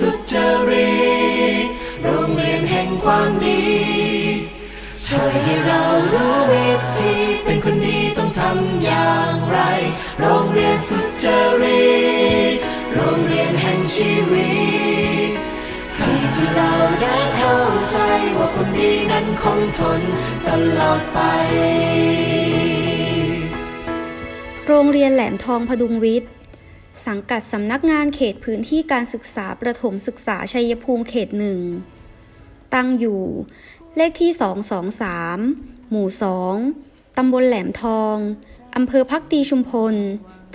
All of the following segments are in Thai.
สุจริตโรงเรียนแห่งความดี ช่วยให้เรารู้วิธีเป็นคนดีต้องทำอย่างไร โรงเรียนสุจริตโรงเรียนแห่งชีวิต ที่ที่เราได้เข้าใจว่าคนดีนั้นคงทนตลอดไปโรงเรียนแหลมทองพดุงวิทย์ สังกัดสำนักงานเขตพื้นที่การศึกษาประถมศึกษาชัยภูมิเขตหนึ่ง ตั้งอยู่ เลขที่ 223 หมู่ 2 ตำบลแหลมทอง อำเภอพักดีชุมพล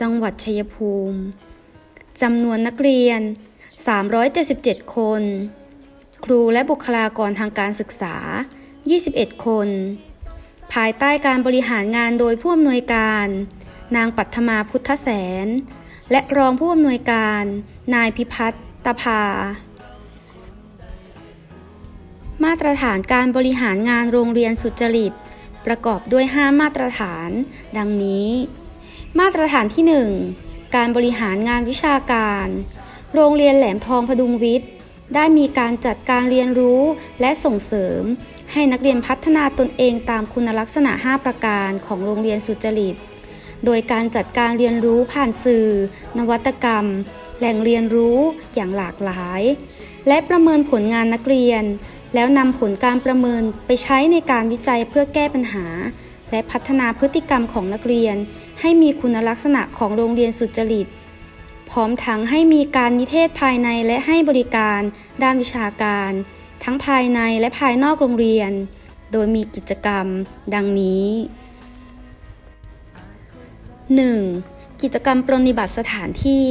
จังหวัดชัยภูมิ จำนวนนักเรียน 377 คน ครูและบุคลากรทางการศึกษา 21 คน ภายใต้การบริหารงานโดยผู้อำนวยการ นางปัทมาพุทธแสน และรองผู้อำนวยการ นายพิพัฒน์ตภา มาตรฐานการบริหารงานโรงเรียนสุจริต ประกอบด้วย 5 มาตรฐาน ดังนี้ มาตรฐานที่ 1 การบริหารงานวิชาการ โรงเรียนแหลมทองพดุงวิทย์ ได้มีการจัดการเรียนรู้และส่งเสริม ให้นักเรียนพัฒนาตนเองตามคุณลักษณะ 5 ประการของโรงเรียนสุจริต โดยการจัดการเรียนรู้ผ่านสื่อ นวัตกรรม แหล่งเรียนรู้อย่างหลากหลาย และประเมินผลงานนักเรียน แล้วนำผลการประเมินไปใช้ในการวิจัยเพื่อแก้ปัญหา และพัฒนาพฤติกรรมของนักเรียน ให้มีคุณลักษณะของโรงเรียนสุจริต พร้อมทั้งให้มีการนิเทศภายในและให้บริการ ด้านวิชาการ ทั้งภายในและภายนอกโรงเรียน โดยมีกิจกรรม ดังนี้ 1. กิจกรรมปรนิบัติสถานที่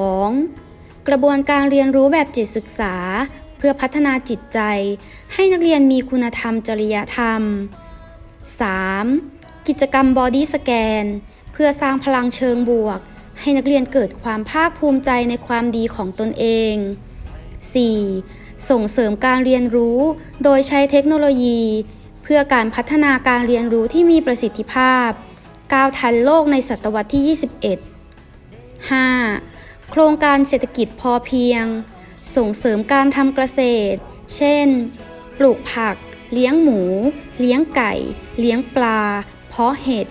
2. กระบวนการเรียนรู้แบบจิตศึกษา เพื่อพัฒนาจิตใจ ให้นักเรียนมีคุณธรรมจริยธรรม 3. กิจกรรมบอดี้สแกน เพื่อสร้างพลังเชิงบวก ให้นักเรียนเกิดความภาคภูมิใจในความดีของตนเอง 4. ส่งเสริมการเรียนรู้โดยใช้เทคโนโลยี เพื่อการพัฒนาการเรียนรู้ที่มีประสิทธิภาพ ก้าวทันโลกในศตวรรษที่ 21 5. โครงการเศรษฐกิจพอเพียง ส่งเสริมการทำเกษตร เช่น ปลูกผัก เลี้ยงหมู เลี้ยงไก่ เลี้ยงปลา เพาะเห็ด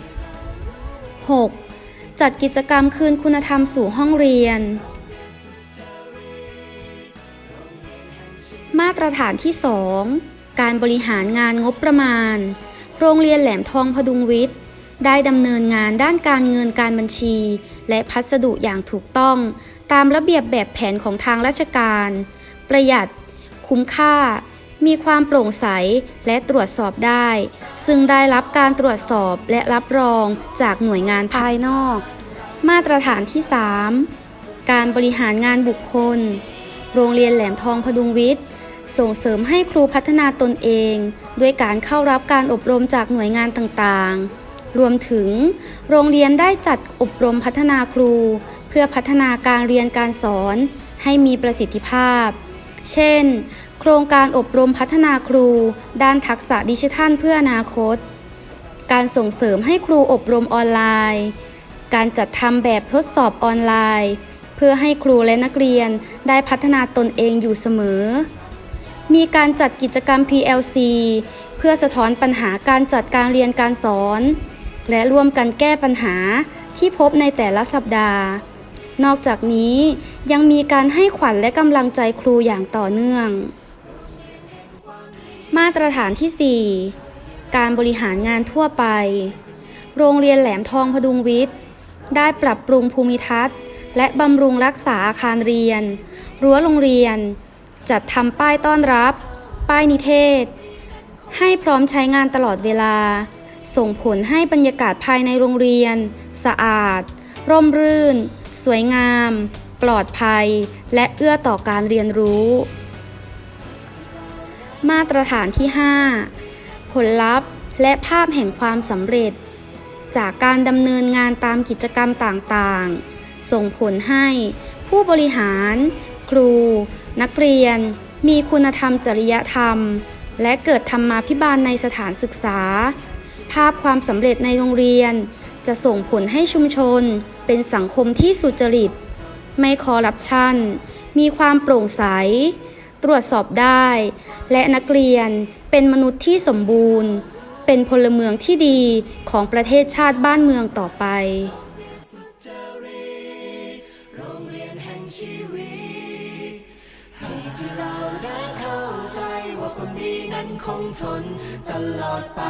6. จัดกิจกรรมคืนคุณธรรมสู่ห้องเรียน มาตรฐานที่ 2 การบริหารงานงบประมาณ โรงเรียนแหลมทองพดุงวิทย์ ได้ดำเนินงานด้านการเงินการบัญชี และพัสดุอย่างถูกต้อง ตามระเบียบแบบแผนของทางราชการ ประหยัด คุ้มค่า มีความโปร่งใสและตรวจสอบได้ ซึ่งได้รับการตรวจสอบและรับรองจากหน่วยงานภายนอก มาตรฐานที่ 3 การบริหารงานบุคคล โรงเรียนแหลมทองพดุงวิทย์ส่งเสริมให้ครูพัฒนาตนเอง ด้วยการเข้ารับการอบรมจากหน่วยงานต่างๆ รวมถึง โรงเรียนได้จัดอบรมพัฒนาครู เพื่อพัฒนาการเรียนการสอนให้มีประสิทธิภาพ เช่น โครงการอบรมพัฒนาครู ด้านทักษะดิจิทัลเพื่ออนาคต การส่งเสริมให้ครูอบรมออนไลน์ การจัดทำแบบทดสอบออนไลน์ เพื่อให้ครูและนักเรียนได้พัฒนาตนเองอยู่เสมอ มีการจัดกิจกรรม PLC เพื่อสะท้อนปัญหาการจัดการเรียนการสอน และร่วมกันแก้ปัญหาที่พบในแต่ละสัปดาห์ นอกจากนี้ยังมีการให้ขวัญและกำลังใจครูอย่างต่อเนื่อง มาตรฐานที่ 4 การบริหารงานทั่วไป โรงเรียนแหลมทองพดุงวิทย์ ได้ปรับปรุงภูมิทัศน์ และบำรุงรักษาอาคารเรียน รั้วโรงเรียน จัดทำป้ายต้อนรับ ป้ายนิเทศ ให้พร้อมใช้งานตลอดเวลา ส่งผลให้บรรยากาศภายในโรงเรียน สะอาด ร่มรื่น สวยงาม ปลอดภัย และเอื้อต่อการเรียนรู้ มาตรฐานที่ 5 ผลลัพธ์และภาพแห่งความสำเร็จ จากการดำเนินงานตามกิจกรรมต่างๆ ส่งผลให้ผู้บริหาร ครู นักเรียน มีคุณธรรมจริยธรรม และเกิดธรรมาภิบาลในสถานศึกษา ภาพความสำเร็จในโรงเรียน จะส่งผลให้ชุมชน เป็นสังคมที่สุจริต ไม่คอร์รัปชัน มีความโปร่งใส ตรวจสอบได้ และนักเรียนเป็นมนุษย์ที่สมบูรณ์ เป็นพลเมืองที่ดีของประเทศชาติบ้านเมืองต่อไปโรงเรียนแห่งชีวิตที่ที่เราได้ ความดีนั้นคงทนตลอดไป